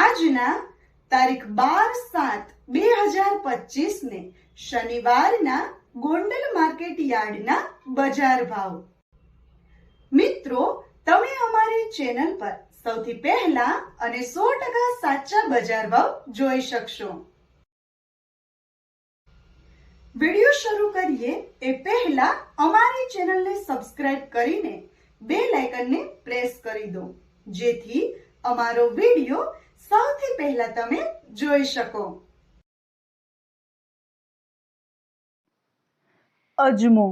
આજના તારીખ બાર સાત બે હજાર પચીસ ને શનિવારના ગોંડલ માર્કેટ યાર્ડના બજાર ભાવ. મિત્રો, તમે અમારી ચેનલ પર સૌથી પહેલા અને સો ટકા સાચા બજાર ભાવ જોઈ શકશો. વિડિયો શરૂ કરીએ એ પહેલા અમારી ચેનલને સબસ્ક્રાઇબ કરીને બે લાઇકનને પ્રેસ કરી દો. જેથી અમારો વિડિયો સૌથી પહેલા તમે જોઈ શકો. અજમો,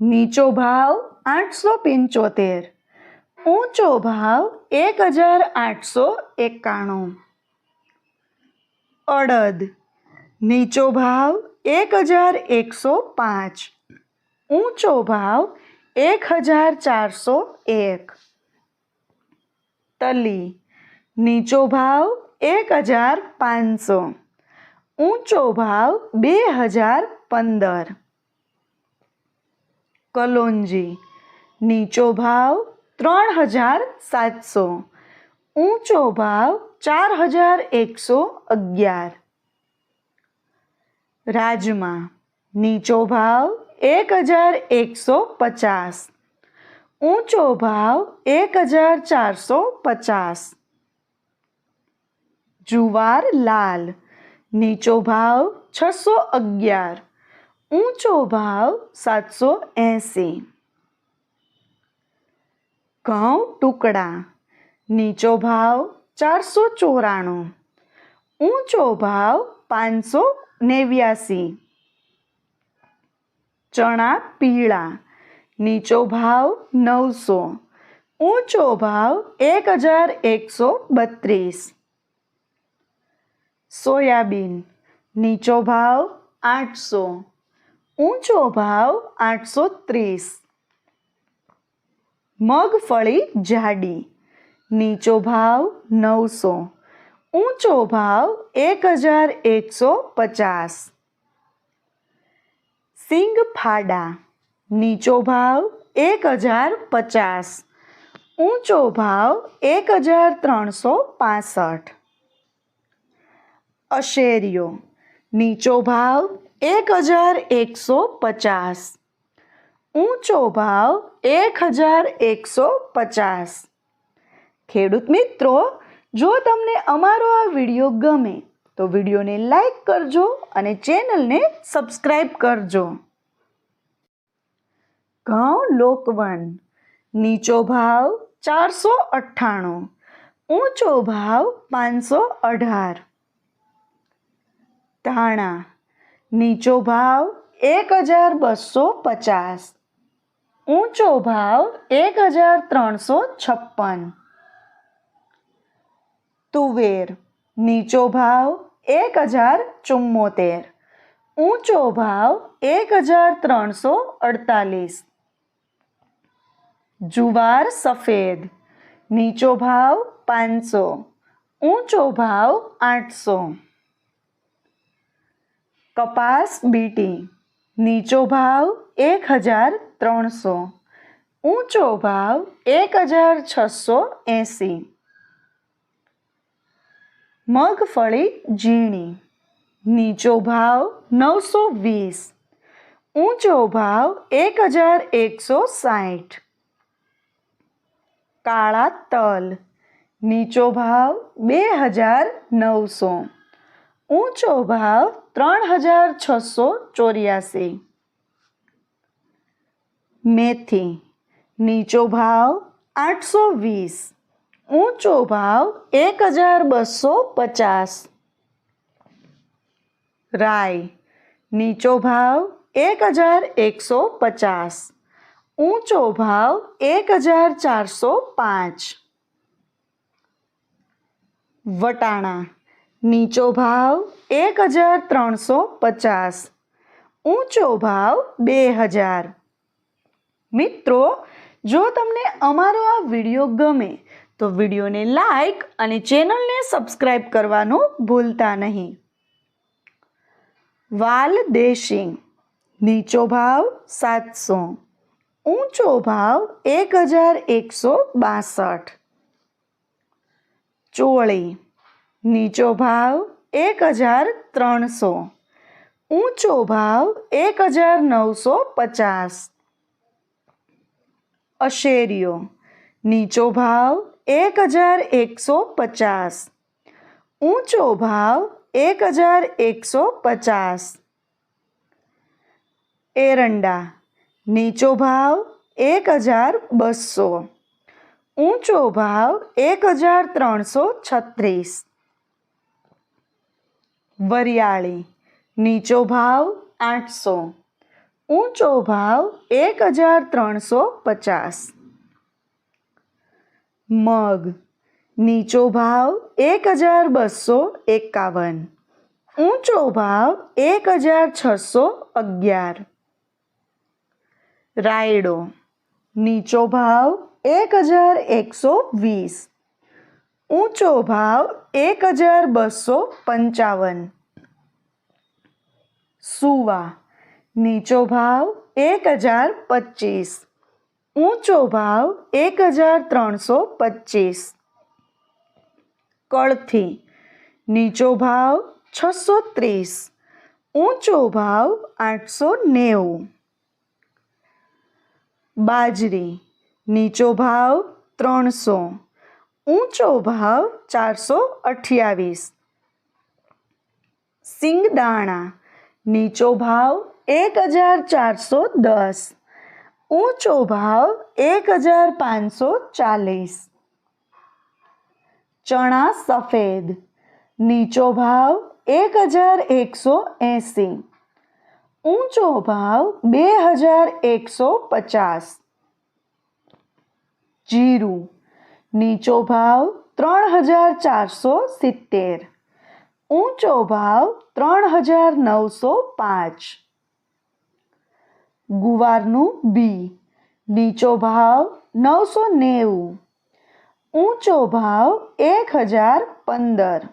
નીચો ભાવ આઠસો પંચોતેર, ઊંચો ભાવ એક હજાર આઠસો એકાણું. અડદ, નીચો ભાવ એક હજાર એકસો પાંચ, ઊંચો ભાવ એક હજાર ચારસો એક. તલી નીચો ભાવ એક હજાર પાંચસો. ઊંચો ભાવ બે હજાર પંદર. કલોંજી, નીચો ભાવ ત્રણ હજાર સાતસો. ઊંચો ભાવ ચાર હજાર એકસો અગિયાર. રાજમા, નીચો ભાવ એક હજાર એકસો પચાસ. ઊંચો ભાવ એક હજાર ચારસો પચાસ. જુવાર લાલ, નીચો ભાવ છસો અગિયાર, ઊંચો ભાવ સાતસો એંસી. ઘઉં ટુકડા, નીચો ભાવ ચારસો ચોરાણું, ઊંચો ભાવ પાંચસો નેવ્યાસી. ચણા પીળા, નીચો ભાવ નવસો, ઊંચો ભાવ એક હજાર એકસો બત્રીસ. સોયાબીન, નીચો ભાવ આઠસો, ઊંચો ભાવ આઠસો ત્રીસ. મગફળી જાડી, નીચો ભાવ નવસો, ઊંચો ભાવ એક હજાર એકસો પચાસ. સિંગ ફાડા, નીચો ભાવ એક હજાર પચાસ, ઊંચો ભાવ એક હજાર ત્રણસો પાસઠ. અશેરીઓ. નીચો ભાવ એક હજાર એકસો પચાસ. ઊંચો ભાવ એક હજાર એકસો પચાસ. ખેડૂત મિત્રો, જો તમને અમારો આ વીડિયો ગમે, તો વિડીયોને લાઈક કરજો અને ચેનલને સબસ્ક્રાઈબ કરજો. ઘઉં લોકવન. નીચો ભાવ ચારસો અઠ્ઠાણું. ઊંચો ભાવ પાંચસો અઢાર. ધાણા. નીચો ભાવ એક હજાર બસો પચાસ. ઊંચો ભાવ એક હજાર ત્રણસો છપ્પન. તુવેર. નીચો ભાવ એક હજાર ચુમ્મોતેર. ઊંચો ભાવ એક હજાર ત્રણસો અડતાલીસ. જુવાર સફેદ. નીચો ભાવ પાંચસો. ઊંચો ભાવ આઠસો. કપાસ બીટી. નીચો ભાવ એક હજાર ત્રણસો. ઊંચો ભાવ એક હજાર છસો એંસી. મગફળી ઝીણી. નીચો ભાવ નવસો વીસ. ઊંચો ભાવ એક હજાર એકસો સાઠ. કાળા તલ. નીચો ભાવ બે હજાર નવસો. ઊંચો ભાવ ત્રણ હજાર છસો ચોર્યાસી. મેથી, નીચો ભાવ આઠસો વીસ. ઊંચો ભાવ એક હજાર બસો પચાસ. રાય નીચો ભાવ એક હજાર એકસો પચાસ. ઊંચો ભાવ એક હજાર ચારસો પાંચ. વટાણા, નીચો ભાવ એક હજાર ત્રણસો પચાસ. ઊંચો ભાવ બે હજાર. મિત્રો, જો તમને અમારો આ વીડિયો ગમે, તો વિડીયોને લાઈક અને ચેનલને સબસ્ક્રાઈબ કરવાનું ભૂલતા નહીં. વાલ દેશિંગ નીચો ભાવ સાતસો. ઊંચો ભાવ એક હજાર એકસો બાસઠ. ચોળી. નીચો ભાવ એક હજાર ત્રણસો. ઊંચો ભાવ એક હજાર નવસો પચાસ. અશેરીઓ, નીચો ભાવ એક હજાર એકસો પચાસ. ઊંચો ભાવ એક હજાર એકસો પચાસ. એરંડા, નીચો ભાવ એક હજાર બસો. ઊંચો ભાવ એક હજાર ત્રણસો છત્રીસ. વરિયાળી, નીચો ભાવ આઠસો, ઊંચો ભાવ એક હજાર ત્રણસો પચાસ. મગ, નીચો ભાવ એક હજાર બસો એકાવન. ઊંચો ભાવ એક હજાર છસો અગિયાર. રાયડો, નીચો ભાવ એક હજાર એકસો વીસ. ઊંચો ભાવ એક હજાર બસો પંચાવન. સુવા. નીચો ભાવ એક હજાર પચીસ. ઊંચો ભાવ એક હજાર ત્રણસો પચીસ. કળથી. નીચો ભાવ છસો ત્રીસ. ઊંચો ભાવ આઠસો નેવું. બાજરી. નીચો ભાવ ત્રણસો. ઊંચો ભાવ ચારસો અઠ્યાવીસ. સિંગદાણા, નીચો ભાવ એક હજાર ચારસો દસ. ઊંચો ભાવ એક હજાર પાંચસો ચાલીસ. ચણા સફેદ, નીચો ભાવ એક હજાર એકસો એંસી. ઊંચો ભાવ બે હજાર એકસો પચાસ. જીરું નીચો ભાવ ત્રણ હજાર ચારસો સિત્તેર. ઊંચો ભાવ ત્રણ હજાર નવસો પાંચ. ગુવારનું બી. નીચો ભાવ નવસો નેવું. ઊંચો ભાવ એક હજાર પંદર.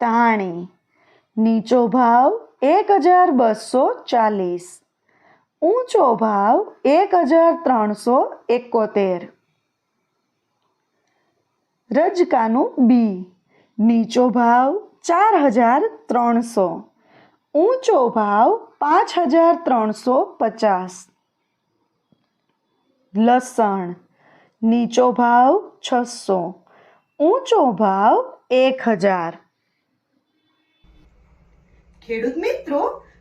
તાણી. નીચો ભાવ એક હજાર બસો ચાલીસ. ઊંચો ભાવ એક હજાર ત્રણસો એકોતેર. રજકાનું બી. નીચો ભાવ ચાર હજાર ત્રણસો. ઊંચો ભાવ પાંચ હજાર ત્રણસો પચાસ. લસણ. નીચો ભાવ છસો. ઊંચો ભાવ એક હજાર. ખેડૂત મિત્રો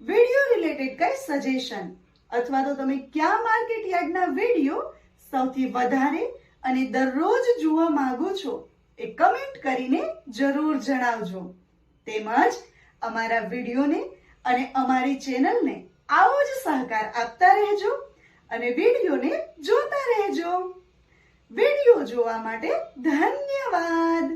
વીડિયો રિલેટેડ કઈ સજેશન અથવા તો તમે કયા માર્કેટ યાર્ડના વીડિયો સૌથી વધારે અને દરરોજ જોવા માંગો છો એ કમેન્ટ કરીને જરૂર જણાવજો. તેમજ અમારા વિડીયોને અને અમારી ચેનલને આવો જ સહકાર આપતા રહેજો અને વિડીયોને જોતા રહેજો. વીડિયો જોવા માટે ધન્યવાદ.